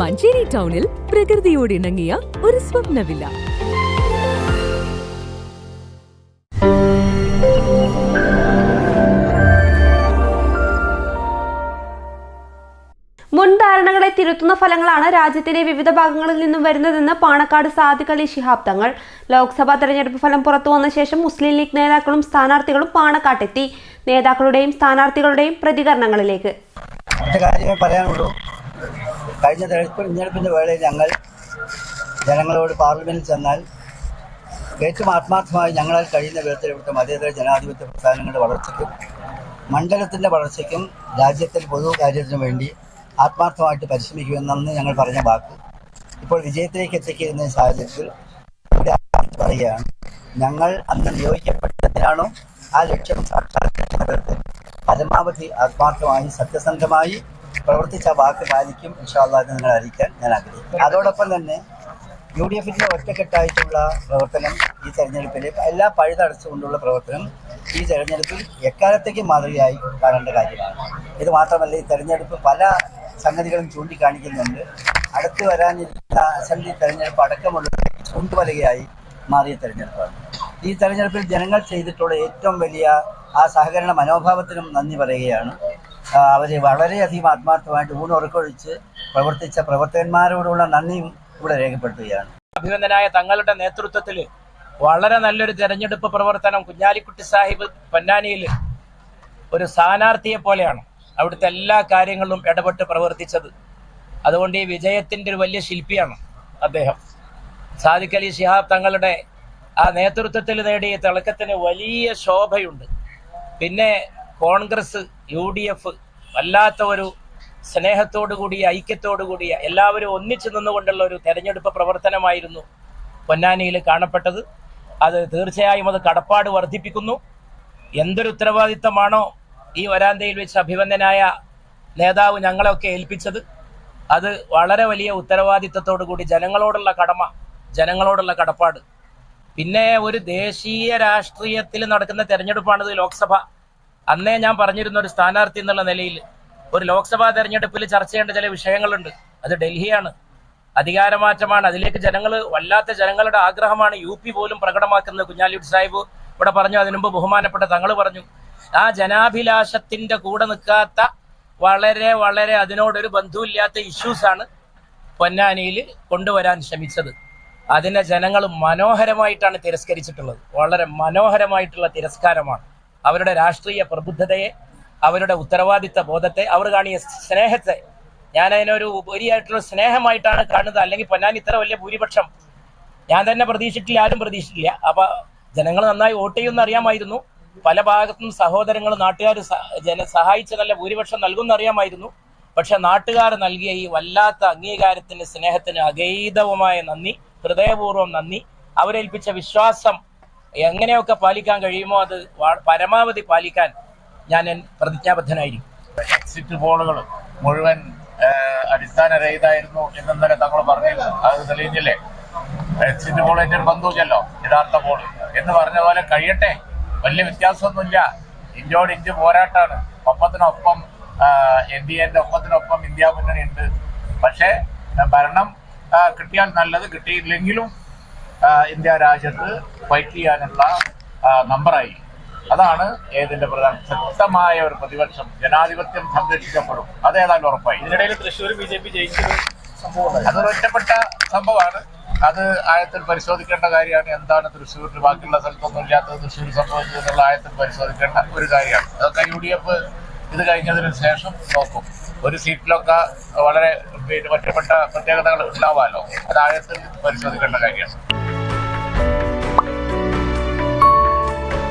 മഞ്ചേരി ടൗണിൽ പ്രകൃതിയോട് ഇണങ്ങിയ ഒരു സ്വപ്ന വില്ല മുൻധാരണകളെ തിരുത്തുന്ന ഫലങ്ങളാണ് രാജ്യത്തിന്റെ വിവിധ ഭാഗങ്ങളിൽ നിന്നും വരുന്നതെന്ന് പാണക്കാട് സാദിഖ് അലി ശിഹാബ് തങ്ങൾ ലോക്സഭാ തെരഞ്ഞെടുപ്പ് ഫലം പുറത്തു വന്ന ശേഷം മുസ്ലിം ലീഗ് നേതാക്കളും സ്ഥാനാർത്ഥികളും പാണക്കാട്ടെത്തി. നേതാക്കളുടെയും സ്ഥാനാർത്ഥികളുടെയും പ്രതികരണങ്ങളിലേക്ക്. പറയാനുള്ളൂ. കഴിഞ്ഞ തെരഞ്ഞെടുപ്പ് തെരഞ്ഞെടുപ്പിന്റെ വേളയിൽ ഞങ്ങൾ ജനങ്ങളോട് പാർലമെന്റിൽ ചെന്നാൽ ഏറ്റവും ആത്മാർത്ഥമായി ഞങ്ങളാൽ കഴിയുന്ന വിധത്തിൽ ഇവിടുത്തെ മതേതര ജനാധിപത്യ പ്രസ്ഥാനങ്ങളുടെ വളർച്ചയ്ക്കും മണ്ഡലത്തിന്റെ വളർച്ചയ്ക്കും രാജ്യത്തിൽ പൊതു കാര്യത്തിനു വേണ്ടി ആത്മാർത്ഥമായിട്ട് പരിശ്രമിക്കുമെന്നാണ് ഞങ്ങൾ പറഞ്ഞ വാക്ക്. ഇപ്പോൾ വിജയത്തിലേക്ക് എത്തിക്കുന്ന സാഹചര്യത്തിൽ പറയുകയാണ് ഞങ്ങൾ അന്ന് നിയോഗിക്കപ്പെട്ടതിനാണോ ആ ലക്ഷ്യം സാക്ഷാത്കരിക്കുന്നത് പരമാവധി ആത്മാർത്ഥമായി സത്യസന്ധമായി പ്രവർത്തിച്ച വാക്ക് പാലിക്കും. ഇൻഷാല്ലാ എന്ന് നിങ്ങളെ അറിയിക്കാൻ ഞാൻ ആഗ്രഹിക്കുന്നു. അതോടൊപ്പം തന്നെ യു ഡി എഫിന്റെ ഒറ്റക്കെട്ടായിട്ടുള്ള പ്രവർത്തനം ഈ തെരഞ്ഞെടുപ്പിൽ എല്ലാ പഴുതടച്ചുകൊണ്ടുള്ള പ്രവർത്തനം ഈ തെരഞ്ഞെടുപ്പിൽ എക്കാലത്തേക്കും മാതൃകയായി കാണേണ്ട കാര്യമാണ്. ഇത് മാത്രമല്ല ഈ തെരഞ്ഞെടുപ്പ് പല സംഗതികളും ചൂണ്ടിക്കാണിക്കുന്നുണ്ട്. അടുത്ത് വരാനിരിക്കുന്ന അസംബ്ലി തെരഞ്ഞെടുപ്പ് അടക്കമുള്ള ചൂണ്ടുവലകയായി മാറിയ തെരഞ്ഞെടുപ്പാണ്. ഈ തെരഞ്ഞെടുപ്പിൽ ജനങ്ങൾ ചെയ്തിട്ടുള്ള ഏറ്റവും വലിയ ആ സഹകരണ മനോഭാവത്തിനും നന്ദി പറയുകയാണ്. അവർ വളരെയധികം ആത്മാർത്ഥമായിട്ട് ഊണുറക്കൊഴിച്ച് പ്രവർത്തിച്ച പ്രവർത്തകന്മാരോടുള്ള നന്ദിയും ഇവിടെ രേഖപ്പെടുത്തുകയാണ്. അഭിനന്ദനായ തങ്ങളുടെ നേതൃത്വത്തിൽ വളരെ നല്ലൊരു തെരഞ്ഞെടുപ്പ് പ്രവർത്തനം കുഞ്ഞാലിക്കുട്ടി സാഹിബ് പൊന്നാനിയിൽ ഒരു സ്ഥാനാർത്ഥിയെ പോലെയാണ് അവിടുത്തെ എല്ലാ കാര്യങ്ങളിലും ഇടപെട്ട് പ്രവർത്തിച്ചത്. അതുകൊണ്ട് ഈ വിജയത്തിന്റെ ഒരു വലിയ ശില്പിയാണ് അദ്ദേഹം. സാദിഖ് അലി ഷിഹാബ് തങ്ങളുടെ ആ നേതൃത്വത്തിൽ നേടിയ തിളക്കത്തിന് വലിയ ശോഭയുണ്ട്. പിന്നെ കോൺഗ്രസ് യു ഡി എഫ് വല്ലാത്ത ഒരു സ്നേഹത്തോടു കൂടിയ ഐക്യത്തോടു കൂടിയ എല്ലാവരും ഒന്നിച്ചു നിന്നുകൊണ്ടുള്ള ഒരു തെരഞ്ഞെടുപ്പ് പ്രവർത്തനമായിരുന്നു പൊന്നാനിയിൽ കാണപ്പെട്ടത്. അത് തീർച്ചയായും അത് കടപ്പാട് വർദ്ധിപ്പിക്കുന്നു. എന്തൊരു ഉത്തരവാദിത്തമാണോ ഈ വരാന്തയിൽ വെച്ച് അഭിവന്ദനായ നേതാവ് ഞങ്ങളെയൊക്കെ ഏൽപ്പിച്ചത്. അത് വളരെ വലിയ ഉത്തരവാദിത്തത്തോടു കൂടി ജനങ്ങളോടുള്ള കടമ ജനങ്ങളോടുള്ള കടപ്പാട്. പിന്നെ ഒരു ദേശീയ രാഷ്ട്രീയത്തിൽ നടക്കുന്ന തെരഞ്ഞെടുപ്പാണിത് ലോക്സഭ. അന്നേ ഞാൻ പറഞ്ഞിരുന്ന ഒരു സ്ഥാനാർത്ഥി എന്നുള്ള നിലയിൽ ഒരു ലോക്സഭാ തെരഞ്ഞെടുപ്പിൽ ചർച്ച ചെയ്യേണ്ട ചില വിഷയങ്ങളുണ്ട്. അത് ഡൽഹിയാണ്. അധികാരമാറ്റമാണ്. അതിലേക്ക് ജനങ്ങൾ വല്ലാത്ത ജനങ്ങളുടെ ആഗ്രഹമാണ് യു പി പോലും പ്രകടമാക്കുന്നത്. കുഞ്ഞാലിക്കുട്ടി സാഹിബ് ഇവിടെ പറഞ്ഞു അതിനുമുമ്പ് ബഹുമാനപ്പെട്ട തങ്ങൾ പറഞ്ഞു ആ ജനാഭിലാഷത്തിന്റെ കൂടെ നിൽക്കാത്ത വളരെ വളരെ അതിനോടൊരു ബന്ധുവില്ലാത്ത ഇഷ്യൂസാണ് പൊന്നാനിയിൽ കൊണ്ടുവരാൻ ശ്രമിച്ചത്. അതിനെ ജനങ്ങൾ മനോഹരമായിട്ടാണ് തിരസ്കരിച്ചിട്ടുള്ളത്. വളരെ മനോഹരമായിട്ടുള്ള തിരസ്കാരമാണ്. അവരുടെ രാഷ്ട്രീയ പ്രബുദ്ധതയെ അവരുടെ ഉത്തരവാദിത്ത ബോധത്തെ അവർ കാണിയ സ്നേഹത്തെ. ഞാൻ അതിനൊരു ഉപരിയായിട്ടുള്ള സ്നേഹമായിട്ടാണ് കാണുന്നത്. അല്ലെങ്കിൽ പൊന്നാനി ഇത്ര വലിയ ഭൂരിപക്ഷം ഞാൻ തന്നെ പ്രതീക്ഷിച്ചിട്ടില്ല ആരും പ്രതീക്ഷിച്ചില്ല അപ്പൊ ജനങ്ങൾ നന്നായി വോട്ട് ചെയ്യുമെന്ന് അറിയാമായിരുന്നു. പല ഭാഗത്തും സഹോദരങ്ങൾ നാട്ടുകാർ ജന സഹായിച്ച നല്ല ഭൂരിപക്ഷം നൽകുമെന്ന് അറിയാമായിരുന്നു. പക്ഷെ നാട്ടുകാർ നൽകിയ ഈ വല്ലാത്ത അംഗീകാരത്തിന് സ്നേഹത്തിന് അഗൈതവുമായ നന്ദി ഹൃദയപൂർവം നന്ദി. അവരേൽപ്പിച്ച വിശ്വാസം എങ്ങനെയൊക്കെ പാലിക്കാൻ കഴിയുമോ അത് പരമാവധി പാലിക്കാൻ ഞാൻ പ്രതിജ്ഞാബദ്ധനായിരിക്കും. എക്സിറ്റ് പോളുകൾ മുഴുവൻ അടിസ്ഥാനരഹിതായിരുന്നു എന്നെ തങ്ങൾ പറഞ്ഞിരുന്നു അത് തെളിയിച്ചില്ലേ എക്സിറ്റ് പോൾ ഏറ്റവും ബന്ധുവല്ലോ യഥാർത്ഥ പോൾ എന്ന് പറഞ്ഞ പോലെ കഴിയട്ടെ വലിയ വ്യത്യാസമൊന്നുമില്ല. ഇന്ത്യയോട് ഇന്ത്യ പോരാട്ടാണ്. ഒപ്പത്തിനൊപ്പം എൻ ഡി എന്റെ ഒപ്പത്തിനൊപ്പം ഇന്ത്യ മുന്നണി ഉണ്ട് പക്ഷേ ഭരണം കിട്ടിയാൽ നല്ലത് കിട്ടിയില്ലെങ്കിലും ഇന്ത്യ രാജ്യത്ത് ഫൈറ്റ് ചെയ്യാനുള്ള നമ്പറായി അതാണ് ഏതിന്റെ പ്രധാന ശക്തമായ ഒരു പ്രതിപക്ഷം ജനാധിപത്യം സംരക്ഷിക്കപ്പെടും. അതേതായാലും ഉറപ്പായി. ഇതിനിടയിൽ തൃശ്ശൂർ ബി ജെ പി ജയിച്ചൊരു അതൊരു ഒറ്റപ്പെട്ട സംഭവമാണ്. അത് ആയത്തിൽ പരിശോധിക്കേണ്ട കാര്യമാണ്. എന്താണ് തൃശ്ശൂരിന് ബാക്കിയുള്ള സ്ഥലത്തൊന്നും ഇല്ലാത്തത്? തൃശ്ശൂർ സംഭവിച്ചത് എന്നുള്ള ആയത്തിൽ പരിശോധിക്കേണ്ട ഒരു കാര്യമാണ്. അതൊക്കെ യു ഡി എഫ് ഇത് കഴിഞ്ഞതിന് ശേഷം നോക്കും. ഒരു സീറ്റിലൊക്കെ വളരെ പിന്നെ ഒറ്റപ്പെട്ട പ്രത്യേകതകൾ ഉണ്ടാവാമല്ലോ അത് ആയത്തിൽ പരിശോധിക്കേണ്ട കാര്യമാണ്.